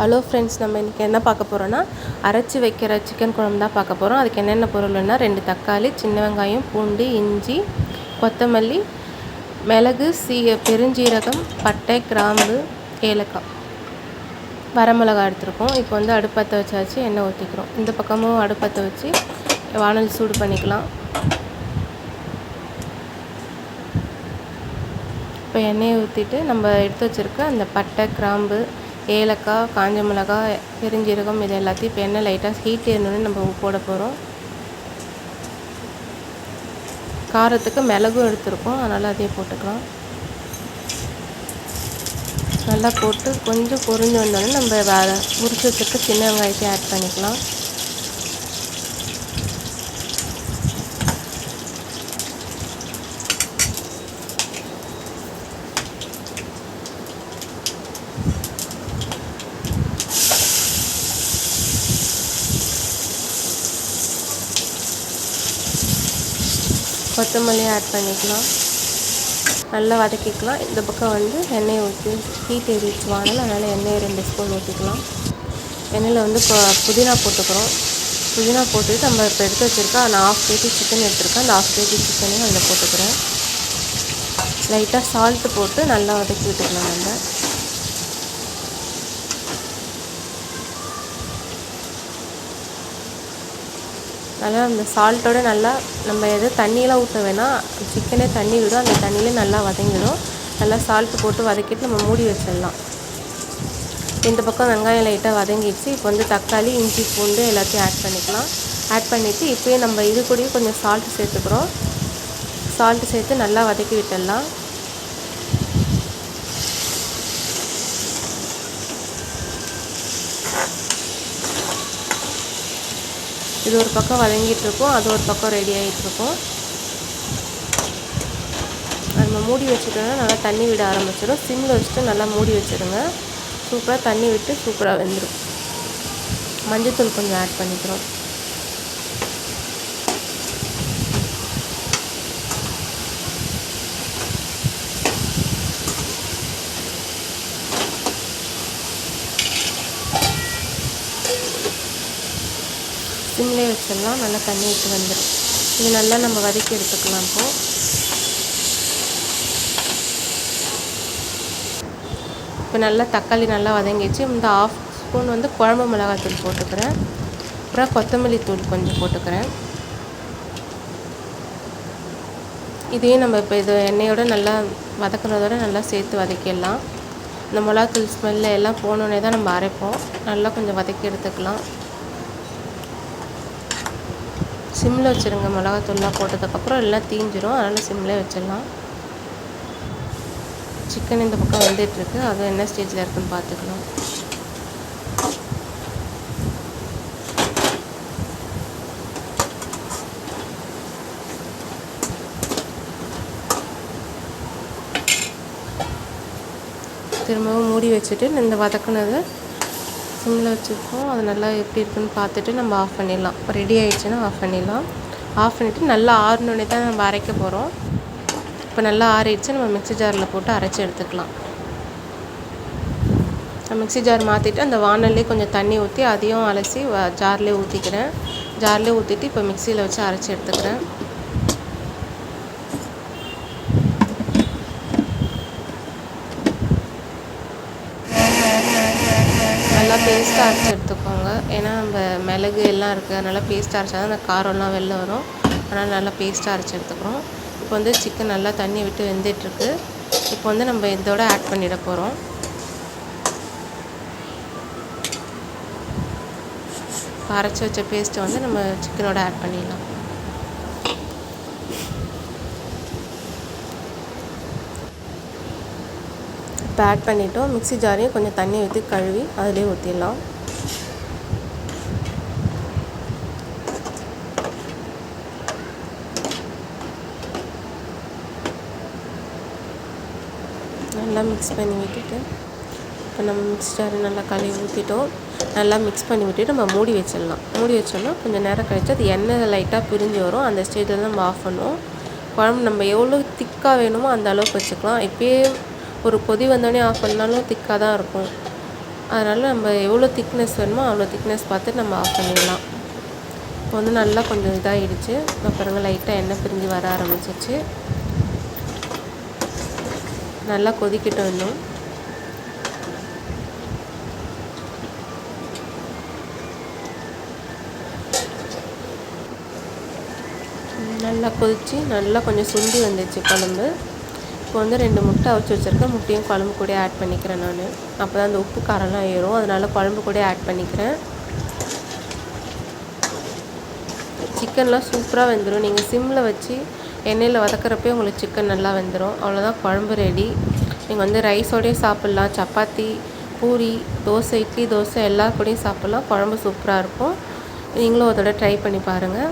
Hello friends நம்ம இன்றைக்கி என்ன பார்க்க போகிறோன்னா அரைச்சி வைக்கிற சிக்கன் குழம்பு தான் பார்க்க போகிறோம் அதுக்கு என்னென்ன பொருள்னா ரெண்டு தக்காளி சின்ன வெங்காயம் பூண்டு இஞ்சி கொத்தமல்லி மிளகு சீ பெருஞ்சீரகம் பட்டை கிராம்பு ஏலக்காய். வரமிளகா எடுத்துருக்கோம். இப்போ வந்து அடுப்பத்தை வச்சாச்சு எண்ணெய் ஊற்றிக்கிறோம் இந்த பக்கமும் அடுப்பத்தை வச்சு வானல் சூடு பண்ணிக்கலாம். இப்போ எண்ணெயை ஊற்றிட்டு நம்ம எடுத்து வச்சுருக்க அந்த பட்டை கிராம்பு ஏலக்காய் காஞ்ச மிளகாய் பெருஞ்சீரகம் இது எல்லாத்தையும் இப்போ எண்ணெய் லைட்டாக ஹீட் ஏறணுன்னு நம்ம போட போகிறோம் காரத்துக்கு மிளகும் எடுத்துருக்கோம். அதனால் அதையும் போட்டுக்கலாம். நல்லா போட்டு கொஞ்சம் பொரிஞ்சு வந்தோடனே நம்ம வேறு உரிச்சு வச்சுருக்க சின்ன வெங்காயத்தையும் ஆட் பண்ணிக்கலாம். கொத்தமல்லி ஆட் பண்ணிக்கலாம். நல்லா வதக்கிக்கலாம். இந்த பக்கம் வந்து எண்ணெயை ஊற்றி ஹீட் ஏறிச்சு வானல் அதனால் எண்ணெயை ரெண்டு ஸ்பூன் ஊற்றிக்கலாம் எண்ணெயில் வந்து இப்போ புதினா போட்டுக்கிறோம். புதினா போட்டுட்டு நம்ம இப்போ எடுத்து வச்சுருக்கோம் நான் ஆஃப் கேஜி சிக்கன் எடுத்துருக்கேன். அந்த ஆஃப் கேஜி சிக்கனையும் அதில் போட்டுக்கிறேன். லைட்டாக சால்ட்டு போட்டு நல்லா வதக்கி விட்டுக்கலாம் நம்ம. நல்லா அந்த சால்ட்டோட நல்லா நம்ம எது தண்ணியெலாம் ஊற்ற வேணாம் சிக்கனே தண்ணி விடும் அந்த தண்ணியிலே நல்லா வதங்கிடும். நல்லா சால்ட்டு போட்டு வதக்கிட்டு நம்ம மூடி வச்சிடலாம். இந்த பக்கம் வெங்காயம் லைட்டாக வதங்கிடுச்சு. இப்போ வந்து தக்காளி இஞ்சி பூண்டு எல்லாத்தையும் ஆட் பண்ணிக்கலாம். ஆட் பண்ணிவிட்டு இப்போயே நம்ம இது கூடயும் கொஞ்சம் சால்ட்டு சேர்த்துக்கிறோம். சால்ட்டு சேர்த்து நல்லா வதக்கி விட்டுடலாம். இது ஒரு பக்கம் வதங்கிட்டுருக்கும் அது ஒரு பக்கம் ரெடி ஆகிட்டுருக்கும் நம்ம மூடி வச்சுட்டோன்னா நல்லா தண்ணி விட ஆரம்பிச்சிடும். சிம்மில் வச்சுட்டு நல்லா மூடி வச்சுருங்க சூப்பராக தண்ணி விட்டு சூப்பராக வெந்துடும் மஞ்சத்தூள் கொஞ்சம் ஆட் பண்ணிக்கிறோம். சிம்லே வச்சிடலாம் நல்லா தண்ணி விட்டு வந்துடும் இது நல்லா நம்ம வதக்கி எடுத்துக்கலாம் இப்போது இப்போ நல்லா தக்காளி நல்லா வதங்கிச்சு இந்த ஆஃப் ஸ்பூன் வந்து குழம்பு மிளகாத்தூள் போட்டுக்கிறேன். அப்புறம் கொத்தமல்லி தூள் கொஞ்சம் போட்டுக்கிறேன். இதையும் நம்ம இப்போ இது எண்ணெயோட நல்லா வதக்குறதோட நல்லா சேர்த்து வதக்கிடலாம். இந்த மிளகாத்தூள் ஸ்மெல்ல எல்லாம் போனோடனே தான் நம்ம அரைப்போம். நல்லா கொஞ்சம் வதக்கி எடுத்துக்கலாம். சிம்மில் வச்சுருங்க. மிளகாத்தூள்லாம் போட்டதுக்கப்புறம் எல்லாம் தீஞ்சிரும். அதனால் சிம்மில் வச்சிடலாம். சிக்கன் இந்த பக்கம் வந்துட்டுருக்கு. அது என்ன ஸ்டேஜில் இருக்குன்னு பார்த்துக்கலாம். திரும்பவும் மூடி வச்சுட்டு இந்த வதக்குனதை சிம்மில் வச்சுருக்கோம். அது நல்லா எப்படி இருக்குன்னு பார்த்துட்டு நம்ம ஆஃப் பண்ணிடலாம். ரெடி ஆகிடுச்சுன்னா ஆஃப் பண்ணிடலாம். ஆஃப் பண்ணிவிட்டு நல்லா ஆறினோடனே தான் நம்ம அரைக்க போகிறோம் இப்போ நல்லா ஆறிடுச்சு. நம்ம மிக்ஸி ஜாரில் போட்டு அரைச்சி எடுத்துக்கலாம். மிக்ஸி ஜார் மாற்றிட்டு அந்த வானல்லே கொஞ்சம் தண்ணி ஊற்றி அதையும் அலசி ஜார்லேயே ஊற்றிக்கிறேன் ஜார்லேயே ஊற்றிட்டு இப்போ மிக்சியில் வச்சு அரைச்சி எடுத்துக்கிறேன். நல்லா பேஸ்ட்டாக அரைச்சி எடுத்துக்கோங்க. ஏன்னா நம்ம மிளகு எல்லாம் இருக்குது அதனால் பேஸ்ட்டாக அரைச்சா தான் அந்த காரம்லாம் வெளில வரும். அதனால் நல்லா பேஸ்ட்டாக அரைச்சி எடுத்துக்கிறோம். இப்போ வந்து சிக்கன் நல்லா தண்ணி விட்டு வெந்துட்டுருக்கு. இப்போ வந்து நம்ம இதோட ஆட் பண்ணிட போகிறோம் அரைச்சி வச்ச பேஸ்ட்டை வந்து நம்ம சிக்கனோட ஆட் பண்ணிடலாம். இப்போ ஆட் பண்ணிட்டோம். மிக்ஸி ஜாரையும் கொஞ்சம் தண்ணி ஊற்றி கழுவி அதிலே ஊற்றிடலாம் நல்லா மிக்ஸ் பண்ணி விட்டுட்டு இப்போ நம்ம மிக்ஸ் ஜார் நல்லா கழுவி ஊற்றிட்டோம் நல்லா மிக்ஸ் பண்ணி விட்டுட்டு நம்ம மூடி வச்சிடலாம். மூடி வச்சோம்னா கொஞ்சம் நேரம் கழிச்சு அது எண்ணெய் லைட்டாக பிரிஞ்சு வரும். அந்த ஸ்டேஜில் நம்ம ஆஃப் பண்ணுவோம். குழம்பு நம்ம எவ்வளோ திக்காக வேணுமோ அந்த அளவுக்கு வச்சுக்கலாம். இப்போயே ஒரு கொதி வந்தோடனே ஆஃப் பண்ணாலும் திக்காக தான் இருக்கும். அதனால் நம்ம எவ்வளோ திக்னஸ் வேணுமோ அவ்வளோ திக்னஸ் பார்த்து நம்ம ஆஃப் பண்ணிடலாம். இப்போ வந்து நல்லா கொஞ்சம் இதாகிடுச்சு இப்போ பாருங்கள் லைட்டாக எண்ணெய் பிரிஞ்சு வர ஆரம்பிச்சிச்சு நல்லா கொதிக்கிட்டு இன்னும். நல்லா கொதித்து நல்லா கொஞ்சம் சுண்டி வந்துச்சு குழம்பு. இப்போ வந்து ரெண்டு முட்டை அவிச்சு வச்சுருக்கேன். முட்டையும் குழம்பு கூட ஆட் பண்ணிக்கிறேன் நான். அப்போ தான் அந்த உப்பு காரம்லாம் ஏறும். அதனால் குழம்பு கூட ஆட் பண்ணிக்கிறேன். சிக்கன்லாம் சூப்பராக வெந்துடும் நீங்கள் சிம்மில் வச்சு எண்ணெயில் வதக்கிறப்பே உங்களுக்கு சிக்கன் நல்லா வெந்துடும் அவ்வளோதான் குழம்பு ரெடி நீங்கள் வந்து ரைஸோடையும் சாப்பிட்லாம். சப்பாத்தி பூரி தோசை இட்லி தோசை எல்லா கூடயும் சாப்பிட்லாம். குழம்பு சூப்பராக இருக்கும். நீங்களும் அதோட ட்ரை பண்ணி பாருங்கள்